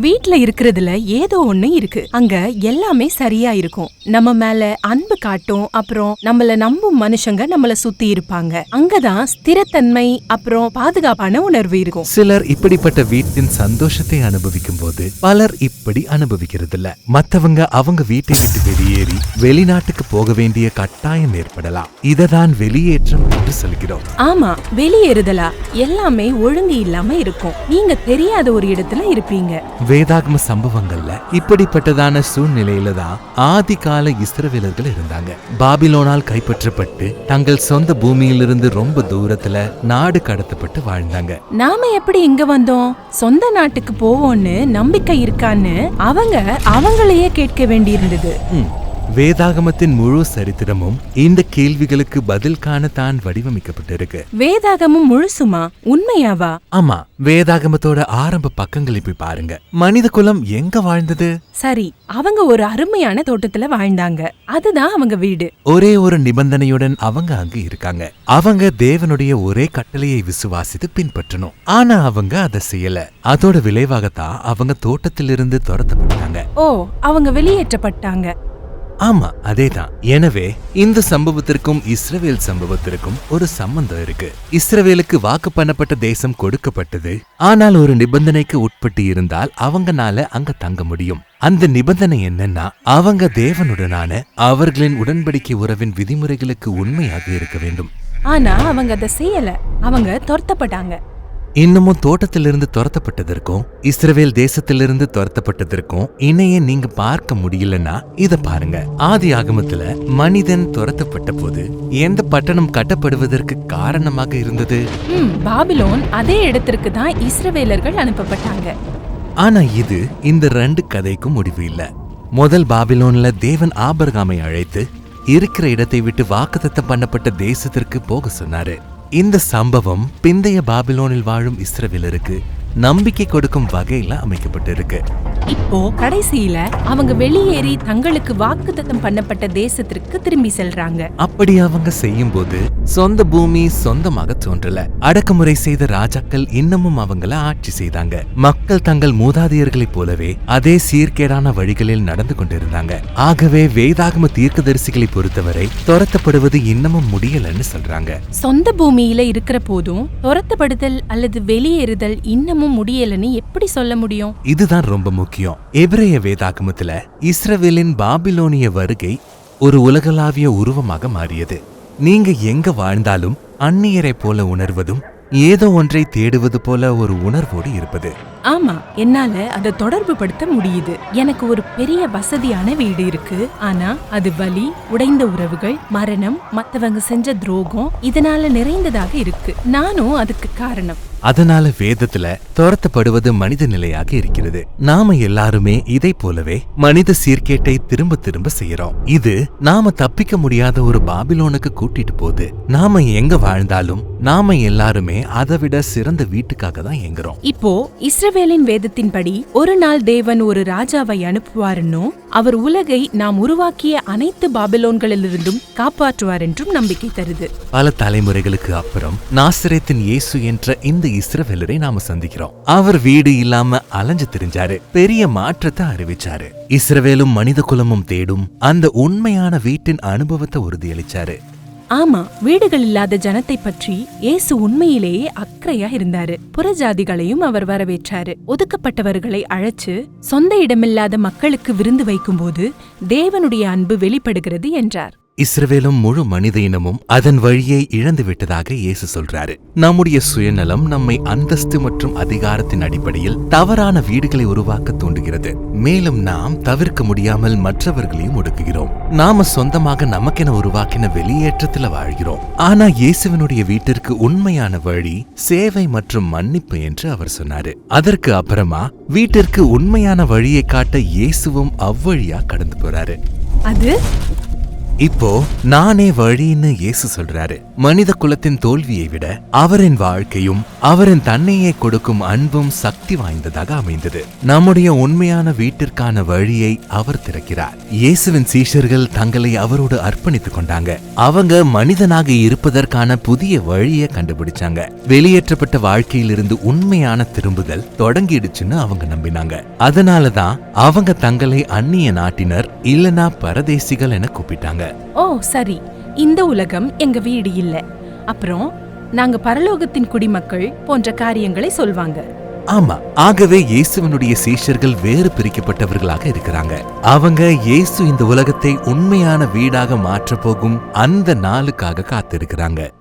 வீட்ல இருக்கிறதுல ஏதோ ஒண்ணு இருக்கு. அங்க எல்லாமே சரியா இருக்கும். நம்ம மேல அன்பு காட்டும் அப்புறம் நம்மள நம்பும் மனுஷங்க நம்மள சுத்தி இருப்பாங்க. அங்கதான் ஸ்திரத்தன்மை அப்புறம் பாதுகாப்பான உணர்வு இருக்கும். சிலர் இப்படிப்பட்ட வீட்டின் சந்தோஷத்தை அனுபவிக்கும் போது பலர் இப்படி அனுபவிக்கிறதில்ல. மத்தவங்க அவங்க வீட்டை விட்டு வெளியேறி வெளிநாட்டுக்கு போக வேண்டிய கட்டாயம் ஏற்படலாம். இததான் வெளியேற்றம் என்று சொல்கிறோம். ஆமா வெளியேறுதலா? எல்லாமே ஒழுங்கு இல்லாம இருக்கும். நீங்க தெரியாத ஒரு இடத்துல இருப்பீங்க. வேதாகம சம்பவங்கள்ல இப்படிப்பட்டதான சூழ்நிலையில தான் ஆதி கால இஸ்ரவேலர்கள் இருந்தாங்க. பாபிலோனால் கைப்பற்றப்பட்டு தங்கள் சொந்த பூமியிலிருந்து ரொம்ப தூரத்துல நாடு கடத்தப்பட்டு வாழ்ந்தாங்க. நாம எப்படி இங்க வந்தோம்? சொந்த நாட்டுக்கு போவோம்னு நம்பிக்கை இருக்கான்னு அவங்க அவங்களையே கேட்க வேண்டியிருந்தது. வேதாகமத்தின் முழு சரித்திரமும் இந்த கேள்விகளுக்கு பதில் காண தான் வடிவமைக்கப்பட்டிருக்கு. வேதாகமும் முழுசுமா? உண்மையாவா? ஆமா வேதாகமத்தோட ஆரம்ப பக்கங்களை போய் பாருங்க. மனித குலம் எங்க வாழ்ந்தது? சரி அவங்க ஒரு அருமையான தோட்டத்துல வாழ்ந்தாங்க. அதுதான் அவங்க வீடு. ஒரே ஒரு நிபந்தனையுடன் அவங்க அங்க இருக்காங்க. அவங்க தேவனுடைய ஒரே கட்டளையை விசுவாசித்து பின்பற்றணும். ஆனா அவங்க அதை செய்யல. அதோட விளைவாகத்தான் அவங்க தோட்டத்திலிருந்து துரத்தப்பட்டாங்க. ஓ அவங்க வெளியேற்றப்பட்டாங்க. ஆமா அதேதான். எனவே இந்த சம்பவத்திற்கும் இஸ்ரவேல் சம்பவத்திற்கும் ஒரு சம்பந்தம் இருக்கு. இஸ்ரவேலுக்கு வாக்கு பண்ணப்பட்ட தேசம் கொடுக்கப்பட்டது. ஆனால் ஒரு நிபந்தனைக்கு உட்பட்டு இருந்தால் அவங்கனால அங்க தங்க முடியும். அந்த நிபந்தனை என்னன்னா அவங்க தேவனுடனான அவர்களின் உடன்படிக்கை உறவின் விதிமுறைகளுக்கு உண்மையாக இருக்க வேண்டும். ஆனா அவங்க அதை செய்யல. அவங்க துரத்தப்பட்டாங்க. இன்னமும் தோட்டத்திலிருந்து துரத்தப்பட்டதற்கும் இஸ்ரவேல் தேசத்திலிருந்து துரத்தப்பட்டதற்கும் இணைய நீங்க பார்க்க முடியலன்னா இத பாருங்க. ஆதி ஆகமத்துல மனிதன் துரத்தப்பட்ட போது எந்த பட்டணம் கட்டப்படுவதற்கு காரணமாக இருந்தது? பாபிலோன் அதே இடத்திற்கு தான் இஸ்ரவேலர்கள் அனுப்பப்பட்டாங்க. ஆனா இது இந்த ரெண்டு கதைக்கும் முடிவு இல்ல. முதல் பாபிலோன்ல தேவன் ஆபரகாமை அழைத்து இருக்கிற இடத்தை விட்டு வாக்குத்தத்தம் பண்ணப்பட்ட தேசத்திற்கு போக சொன்னாரு. இந்த சம்பவம் பிந்தைய பாபிலோனில் வாழும் இஸ்ரவேலருக்கு நம்பிக்கை கொடுக்கும் வகையில அமைக்கப்பட்டிருக்கு. இப்போ கடைசியில அவங்க வெளியேறி தங்களுக்கு வாக்குத்தத்தம் பண்ணப்பட்ட தேசத்திற்கு திரும்பி செல்றாங்க. அப்படி அவங்க செய்யும்போது சொந்த பூமி சொந்தமாக தோன்றல. அடக்குமுறை செய்த ராஜாக்கள் இன்னமும் அவங்கள ஆட்சி செய்தாங்க. மக்கள் தங்கள் மூதாதையர்களைப் போலவே அதே சீர்கேடான வழிகளில் நடந்து கொண்டிருந்தாங்க. ஆகவே வேதாகம தீர்க்கதரிசிகளை பொறுத்தவரை துரத்தப்படுவது இன்னமும் முடியலன்னு சொல்றாங்க. சொந்த பூமியில இருக்கிற போதும் துரத்தப்படுதல் அல்லது வெளியேறுதல் இன்னமும் முடியலன்னு எப்படி சொல்ல முடியும்? இதுதான் ரொம்ப முக்கியம். எபிரேய வேதாகமத்துல இஸ்ரவேலின் பாபிலோனிய வருகை ஒரு உலகளாவிய உருவமாக மாறியது. நீங்க எங்க வாழ்ந்தாலும் அந்நியரைப் போல உணர்வதும் ஏதோ ஒன்றை தேடுவது போல ஒரு உணர்வோடு இருப்பது. ஆமா என்னால அதை தொடர்பு படுத்த முடியுது. எனக்கு ஒரு பெரிய வசதியான வீடு இருக்கு. ஆனா அது வலி உடைந்த உறவுகள் மரணம் மத்தவங்க செஞ்ச துரோகம் இதனால நிறைந்ததாக இருக்கு. நானும் அதுக்கு காரணம். அதனால வேதத்துல துரத்தப்படுவது மனித நிலையாக இருக்கிறது. நாம எல்லாருமே இதை போலவே மனித சீர்கேட்டை திரும்ப திரும்ப செய்யறோம். இது நாம தப்பிக்க முடியாத ஒரு பாபிலோனுக்கு கூட்டிட்டு போகுது நாம எங்க வாழ்ந்தாலும் நாம எல்லாருமே அதை விட சிறந்த வீட்டுக்காக தான் ஏங்குறோம் இப்போ சாமுவேலின் வேதத்தின்படி ஒரு நாள் தேவன் ஒரு ராஜாவை அனுப்புவாருன்னும் அவர் உலகை நாம் உருவாக்கிய அனைத்து பாபிலோன்களிலிருந்தும் காப்பாற்றுவார் என்றும் நம்பிக்கை தருது. பல தலைமுறைகளுக்கு அப்புறம் நாசரேத்தின் இயேசு என்ற இந்த இஸ்ரவேலரை நாம சந்திக்கிறோம். அவர் வீடு இல்லாம அலைஞ்சு திரிஞ்சாரு பெரிய மாற்றத்தை அறிவிச்சாரு. இஸ்ரவேலும் மனித குலமும் தேடும் அந்த உண்மையான வீட்டின் அனுபவத்தை உறுதியளிச்சாரு. ஆமா வீடுகள் இல்லாத ஜனத்தை பற்றி இயேசு உண்மையிலேயே அக்கறையா இருந்தாரு. புறஜாதிகளையும் அவர் வரவேற்றாரு. ஒதுக்கப்பட்டவர்களை அழைச்சு சொந்த இடமில்லாத மக்களுக்கு விருந்து வைக்கும்போது தேவனுடைய அன்பு வெளிப்படுகிறது என்றார். இஸ்ரவேலும் முழு மனித இனமும் அதன் வழியை இழந்து விட்டதாக இயேசு சொல்றாரு. நம்முடைய சுயநலம் நம்மை அந்தஸ்து மற்றும் அதிகாரத்தின் அடிப்படையில் தவறான வீடுகளை உருவாக்க தூண்டுகிறது. மேலும் நாம் தவிர்க்க முடியாமல் மற்றவர்களையும் ஒடுக்குகிறோம். நாம சொந்தமாக நமக்கென உருவாக்கின வெளியேற்றத்துல வாழ்கிறோம். ஆனா இயேசுவினுடைய வீட்டிற்கு உண்மையான வழி சேவை மற்றும் மன்னிப்பு என்று அவர் சொன்னாரு. அதற்கு அப்புறமா வீட்டிற்கு உண்மையான வழியை காட்ட இயேசுவும் அவ்வழியா கடந்து போறாரு. அது? இப்போ நானே வழின்னு இயேசு சொல்றாரு. மனித குலத்தின் தோல்வியை விட அவரின் வாழ்க்கையும் அவரின் தன்னையே கொடுக்கும் அன்பும் சக்தி வாய்ந்ததாக அமைந்தது. நம்முடைய உண்மையான வீட்டிற்கான வழியை அவர் திறக்கிறார். இயேசுவின் சீஷர்கள் தங்களை அவரோடு அர்ப்பணித்துக் கொண்டாங்க. அவங்க மனிதனாக இருப்பதற்கான புதிய வழியை கண்டுபிடிச்சாங்க. வெளியேற்றப்பட்ட வாழ்க்கையிலிருந்து உண்மையான திரும்புதல் தொடங்கிடுச்சுன்னு அவங்க நம்பினாங்க. அதனாலதான் அவங்க தங்களை அந்நிய நாட்டினர் இல்லனா பரதேசிகள் என கூப்பிட்டாங்க. ஓ சரி. இந்த உலகம் எங்க வீடு இல்ல. அப்புறம் நாங்க பரலோகத்தின் குடிமக்கள் போன்ற காரியங்களை சொல்வாங்க. ஆமா ஆகவே இயேசுவனுடைய சீஷர்கள் வேறு பிரிக்கப்பட்டவர்களாக இருக்கிறாங்க. அவங்க இயேசு இந்த உலகத்தை உண்மையான வீடாக மாற்றப் போகும் அந்த நாளுக்காக காத்திருக்கிறாங்க.